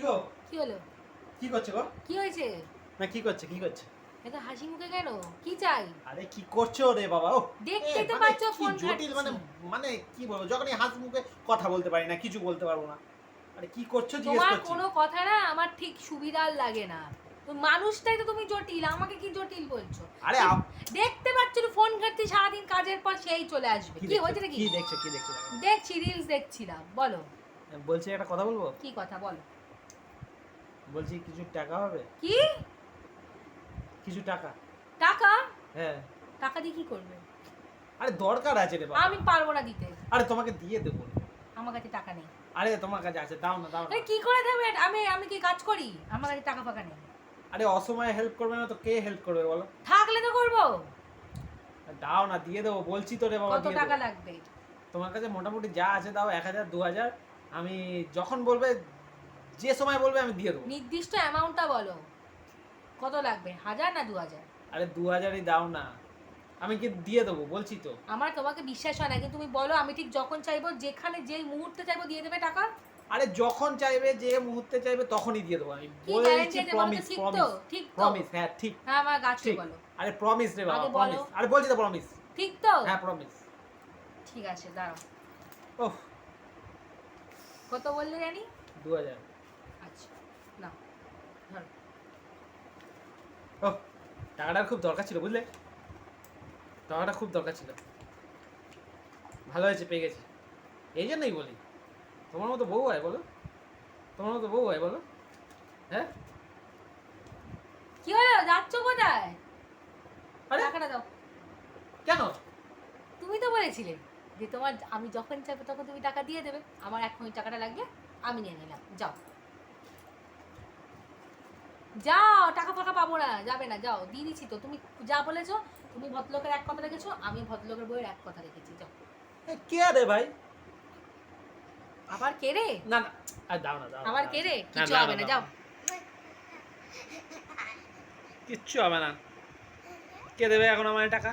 কি গো? কি হলো? কি করছে গো? কি হয়েছে? না কি করছে কি করছে? এত হাসি মুখে কেন? কি চাই? আরে কি করছ রে বাবা? ও দেখতেই তো মানে পাচ্ছ ফোন জটিল মানে মানে কি বলব যখনই হাসি মুখে কথা বলতে পারি না কিছু বলতে পারব না। আরে কি করছ জিজ্ঞেস তোমার কোনো কথা না আমার ঠিক সুবিধার লাগে না। মানুষটাই তো তুমি জটিল আমাকে কি জটিল বলছো? আরে দেখতে পাচ্ছ ফোন ঘাটছি সারাদিন কাজের পর সেই চলে আসবে। কি? হয়েছে নাকি কি? দেখছ? কি দেখছ? দেখছি রিলস দেখছিলাম বলো। বলছি একটা কথা বলব? কি কথা বলো। বলছি কিছু টাকা হবে? কি? কিছু টাকা। টাকা? হ্যাঁ। টাকা দিয়ে কি করবে? আরে দরকার আছে রে বাবা। আমি পারব না দিতে। আরে তোমাকে দিয়ে দেবো। আমার কাছে টাকা নেই। আরে তোমার কাছে আছে দাও না দাও না। কি করে দেবে? আমি আমি কি কাজ করি? আমার কাছে টাকা ফাকা নেই। আরে অসময়ে হেল্প করবে না তো কে হেল্প করবে বলো? থাকলে তো করব। দাও না দিয়ে দেবো বলছি তো রে বাবা কত টাকা। লাগবে? তোমার কাছে মোটামুটি যা আছে দাও এক হাজার দু হাজার। আমি যখন বলবে যে সময় বলবে আমি দিয়ে দেবো। নির্দিষ্ট অ্যামাউন্টটা বলো। কত লাগবে? হাজার না দু হাজার আরে দু হাজারই দাও না। আমি কি দিয়ে দেবো? বলছি তো। আমার তোমাকে বিশ্বাস হয় না কিন্তু তুমি বলো আমি ঠিক যখন চাইব যেখানে যেই মুহূর্তে চাইব দিয়ে দেবে টাকা? আরে যখন চাইবে যে মুহূর্তে চাইবে তখনই দিয়ে দেবো। আমি বলছি তো প্রমিস ঠিক তো ঠিক প্রমিস প্রমিস হ্যাঁ ঠিক। হ্যাঁ আমার গাছকে বলো। আরে প্রমিস রে বাবা। প্রমিস আরে বলছি তো প্রমিস ঠিক তো? হ্যাঁ প্রমিস ঠিক আছে দাঁড়াও। ওহ কত বললে জানি? দু হাজার না ধরো। ওহ টাকাটার খুব দরকার ছিল বুঝলে? টাকাটা খুব দরকার ছিল। ভালো হয়েছে পেয়ে গেছি। এই জন্যই বলি। তোমার মতো বউ হয় বলো। তোমার মতো বউ হয় বলো। হ্যাঁ? কি হলো? যাচ্ছ কোথায়? আরে! টাকাটা দাও। কেন? তুমি তো বলেছিলে যে তোমার আমি যখন চাইব তখন তুমি টাকা দিয়ে দেবে। আমার এখন ওই টাকাটা লাগবে আমি নিয়ে নিলাম। যাও। যাও টাকা ফাকা পাবো না যাবে না যাও দিয়ে দিচ্ছি তো। তুমি যা বলেছ তুমি ভদ্রলোকের এক কথা রেখেছো আমি ভদ্রলোকের বইয়ের এক কথা রেখেছি যাও। কে রে ভাই? আবার কে রে? না না আর দাও না দাও আবার কে রে? কিছু হবে না যাও। কিচ্ছু হবে না। কে দেবে এখন আমার টাকা?